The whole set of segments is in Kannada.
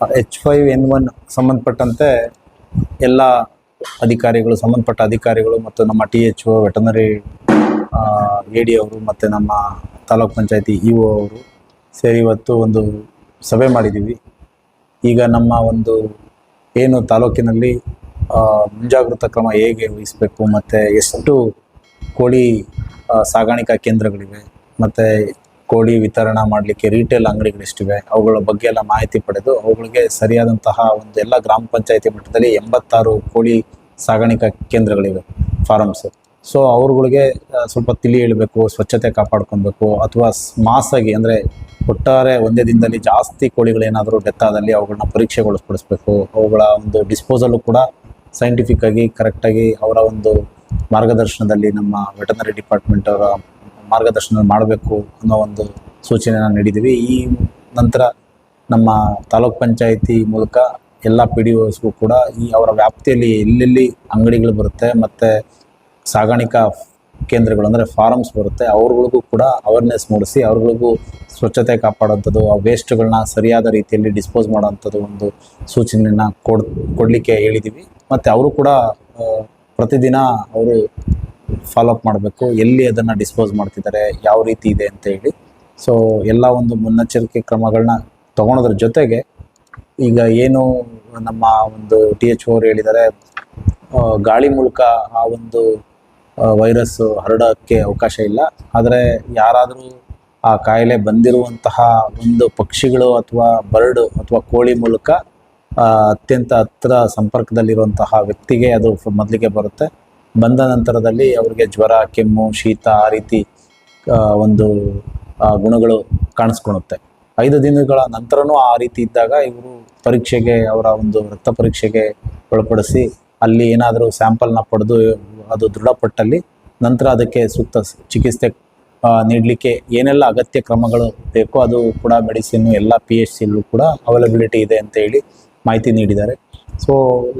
ಎಚ್ ಫೈವ್ ಎನ್ ಒನ್ ಸಂಬಂಧಪಟ್ಟಂತೆ ಎಲ್ಲ ಅಧಿಕಾರಿಗಳು, ಸಂಬಂಧಪಟ್ಟ ಅಧಿಕಾರಿಗಳು ಮತ್ತು ನಮ್ಮ T H O veterinary A D ಅವರು ಮತ್ತು ನಮ್ಮ ತಾಲೂಕ್ ಪಂಚಾಯತಿ ಇ ಒ ಅವರು ಸೇರಿ ಇವತ್ತು ಒಂದು ಸಭೆ ಮಾಡಿದ್ದೀವಿ ಈಗ ನಮ್ಮ ಒಂದು ಏನು ತಾಲೂಕಿನಲ್ಲಿ ಮುಂಜಾಗ್ರತಾ ಕ್ರಮ ಹೇಗೆ ವಹಿಸಬೇಕು ಮತ್ತು ಎಷ್ಟು ಕೋಳಿ ಸಾಗಾಣಿಕಾ ಕೇಂದ್ರಗಳಿವೆ, ಮತ್ತು ಕೋಳಿ ವಿತರಣಾ ಮಾಡಲಿಕ್ಕೆ ರಿಟೇಲ್ ಅಂಗಡಿಗಳಿಷ್ಟಿವೆ. ಅವುಗಳ ಬಗ್ಗೆ ಎಲ್ಲ ಮಾಹಿತಿ ಪಡೆದು ಅವುಗಳಿಗೆ ಸರಿಯಾದಂತಹ ಒಂದು ಎಲ್ಲ ಗ್ರಾಮ ಪಂಚಾಯತಿ ಮಟ್ಟದಲ್ಲಿ ಎಂಬತ್ತಾರು ಕೋಳಿ ಸಾಗಾಣಿಕಾ ಕೇಂದ್ರಗಳಿವೆ ಫಾರಮ್ಸ್ ಸೊ ಅವ್ರುಗಳಿಗೆ ಸ್ವಲ್ಪ ತಿಳಿ ಹೇಳಬೇಕು, ಸ್ವಚ್ಛತೆ ಕಾಪಾಡ್ಕೊಬೇಕು ಅಥವಾ ಮಾಸಾಗಿ ಅಂದರೆ ಒಟ್ಟಾರೆ ಒಂದೇ ದಿನದಲ್ಲಿ ಜಾಸ್ತಿ ಕೋಳಿಗಳೇನಾದರೂ ಡೆತ್ ಆದಲ್ಲಿ ಅವುಗಳನ್ನ ಪರೀಕ್ಷೆಗೊಳಿಸ್ಪಡಿಸ್ಬೇಕು ಅವುಗಳ ಒಂದು ಡಿಸ್ಪೋಸಲು ಕೂಡ ಸೈಂಟಿಫಿಕ್ ಆಗಿ ಕರೆಕ್ಟಾಗಿ ಅವರ ಒಂದು ಮಾರ್ಗದರ್ಶನದಲ್ಲಿ ನಮ್ಮ ವೆಟನರಿ ಡಿಪಾರ್ಟ್ಮೆಂಟ್ ಅವರ ಮಾರ್ಗದರ್ಶನ ಮಾಡಬೇಕು ಅನ್ನೋ ಒಂದು ಸೂಚನೆಯನ್ನು ನೀಡಿದ್ದೀವಿ. ಈ ನಂತರ ನಮ್ಮ ತಾಲೂಕ್ ಪಂಚಾಯಿತಿ ಮೂಲಕ ಎಲ್ಲ ಪಿ ಡಿ ಒಸ್ಗೂ ಕೂಡ ಈ ಅವರ ವ್ಯಾಪ್ತಿಯಲ್ಲಿ ಎಲ್ಲೆಲ್ಲಿ ಅಂಗಡಿಗಳು ಬರುತ್ತೆ ಮತ್ತು ಸಾಗಾಣಿಕಾ ಕೇಂದ್ರಗಳು ಅಂದರೆ ಫಾರಮ್ಸ್ ಬರುತ್ತೆ ಅವ್ರಗಳಿಗೂ ಕೂಡ ಅವೇರ್ನೆಸ್ ಮೂಡಿಸಿ ಅವ್ರಗಳಿಗೂ ಸ್ವಚ್ಛತೆ ಕಾಪಾಡೋಂಥದ್ದು, ಆ ವೇಸ್ಟ್ಗಳನ್ನ ಸರಿಯಾದ ರೀತಿಯಲ್ಲಿ ಡಿಸ್ಪೋಸ್ ಮಾಡೋವಂಥದ್ದು ಒಂದು ಸೂಚನೆಯನ್ನು ಕೊಡ್, ಕೊಡಲಿಕ್ಕೆ ಹೇಳಿದ್ದೀವಿ. ಮತ್ತು ಅವರು ಕೂಡ ಪ್ರತಿದಿನ ಅವರು ಫಾಲೋ ಅಪ್ ಮಾಡಬೇಕು, ಎಲ್ಲಿ ಅದನ್ನು ಡಿಸ್ಪೋಸ್ ಮಾಡ್ತಿದ್ದಾರೆ, ಯಾವ ರೀತಿ ಇದೆ ಅಂತ ಹೇಳಿ. ಸೊ ಎಲ್ಲ ಒಂದು ಮುನ್ನೆಚ್ಚರಿಕೆ ಕ್ರಮಗಳನ್ನ ತಗೊಳೋದ್ರ ಜೊತೆಗೆ ಈಗ ಏನು ನಮ್ಮ ಒಂದು ಟಿ ಎಚ್ ಓರು ಹೇಳಿದ್ದಾರೆ ಗಾಳಿ ಮೂಲಕ ಆ ಒಂದು ವೈರಸ್ ಹರಡೋಕ್ಕೆ ಅವಕಾಶ ಇಲ್ಲ. ಆದರೆ ಯಾರಾದರೂ ಆ ಕಾಯಿಲೆ ಬಂದಿರುವಂತಹ ಒಂದು ಪಕ್ಷಿಗಳು ಅಥವಾ ಬರ್ಡ್ ಅಥವಾ ಕೋಳಿ ಮೂಲಕ ಅತ್ಯಂತ ಹತ್ತಿರ ಸಂಪರ್ಕದಲ್ಲಿರುವಂತಹ ವ್ಯಕ್ತಿಗೆ ಅದು ಮೊದಲಿಗೆ ಬರುತ್ತೆ. ಬಂದ ನಂತರದಲ್ಲಿ ಅವರಿಗೆ ಜ್ವರ, ಕೆಮ್ಮು, ಶೀತ ಆ ರೀತಿ ಒಂದು ಗುಣಗಳು ಕಾಣಿಸ್ಕೊಳುತ್ತೆ. ಐದು ದಿನಗಳ ನಂತರನೂ ಆ ರೀತಿ ಇದ್ದಾಗ ಇವರು ಪರೀಕ್ಷೆಗೆ, ಅವರ ಒಂದು ರಕ್ತ ಪರೀಕ್ಷೆಗೆ ಒಳಪಡಿಸಿ ಅಲ್ಲಿ ಏನಾದರೂ ಸ್ಯಾಂಪಲ್ನ ಪಡೆದು ಅದು ದೃಢಪಟ್ಟಲ್ಲಿ ನಂತರ ಅದಕ್ಕೆ ಸೂಕ್ತ ಚಿಕಿತ್ಸೆ ನೀಡಲಿಕ್ಕೆ ಏನೆಲ್ಲ ಅಗತ್ಯ ಕ್ರಮಗಳು ಬೇಕೋ ಅದು ಕೂಡ ಮೆಡಿಸಿನ್ ಎಲ್ಲ ಪಿ ಎಚ್ ಸಿಲ್ಲೂ ಕೂಡ ಅವೈಲಬಿಲಿಟಿ ಇದೆ ಅಂತ ಹೇಳಿ ಮಾಹಿತಿ ನೀಡಿದ್ದಾರೆ. ಸೊ,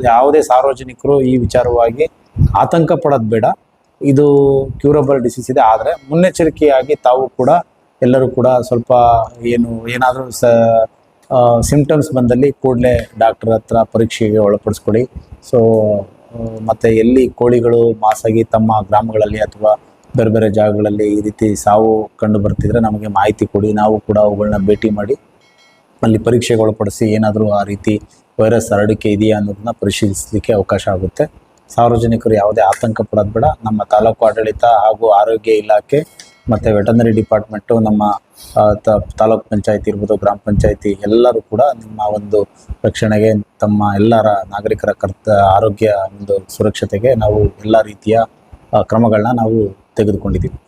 ಯಾವುದೇ ಸಾರ್ವಜನಿಕರು ಈ ವಿಚಾರವಾಗಿ ಆತಂಕ ಪಡೋದು ಬೇಡ. ಇದು ಕ್ಯೂರಬಲ್ ಡಿಸೀಸ್ ಇದೆ. ಆದರೆ ಮುನ್ನೆಚ್ಚರಿಕೆಯಾಗಿ ತಾವು ಕೂಡ ಎಲ್ಲರೂ ಕೂಡ ಸ್ವಲ್ಪ ಏನು, ಏನಾದರೂ ಸ ಸಿಂಪ್ಟಮ್ಸ್ ಬಂದಲ್ಲಿ ಕೂಡಲೇ ಡಾಕ್ಟರ್ ಹತ್ರ ಪರೀಕ್ಷೆಗೆ ಒಳಪಡಿಸ್ಕೊಳ್ಳಿ ಸೊ ಮತ್ತು ಎಲ್ಲಿ ಕೋಳಿಗಳು ಮಾಸಾಗಿ ತಮ್ಮ ಗ್ರಾಮಗಳಲ್ಲಿ ಅಥವಾ ಬೇರೆ ಬೇರೆ ಜಾಗಗಳಲ್ಲಿ ಈ ರೀತಿ ಸಾವು ಕಂಡು ಬರ್ತಿದ್ರೆ ನಮಗೆ ಮಾಹಿತಿ ಕೊಡಿ. ನಾವು ಕೂಡ ಅವುಗಳನ್ನ ಭೇಟಿ ಮಾಡಿ ಅಲ್ಲಿ ಪರೀಕ್ಷೆಗೆ ಒಳಪಡಿಸಿ ಏನಾದರೂ ಆ ರೀತಿ ವೈರಸ್ ಹರಡಿಕೆ ಇದೆಯಾ ಅನ್ನೋದನ್ನ ಪರಿಶೀಲಿಸಲಿಕ್ಕೆ ಅವಕಾಶ ಆಗುತ್ತೆ. ಸಾರ್ವಜನಿಕರು ಯಾವುದೇ ಆತಂಕ ಪಡೋದು ಬೇಡ. ನಮ್ಮ ತಾಲೂಕು ಆಡಳಿತ ಹಾಗೂ ಆರೋಗ್ಯ ಇಲಾಖೆ ಮತ್ತು ವೆಟನರಿ ಡಿಪಾರ್ಟ್ಮೆಂಟು, ನಮ್ಮ ತಾಲೂಕು ಪಂಚಾಯತಿ ಇರ್ಬೋದು, ಗ್ರಾಮ ಪಂಚಾಯತಿ ಎಲ್ಲರೂ ಕೂಡ ನಿಮ್ಮ ಒಂದು ರಕ್ಷಣೆಗೆ ತಮ್ಮ ಎಲ್ಲರ ನಾಗರಿಕರ ಕರ್ತ, ಆರೋಗ್ಯ ಒಂದು ಸುರಕ್ಷತೆಗೆ ನಾವು ಎಲ್ಲ ರೀತಿಯ ಕ್ರಮಗಳನ್ನ ನಾವು ತೆಗೆದುಕೊಂಡಿದ್ದೀವಿ.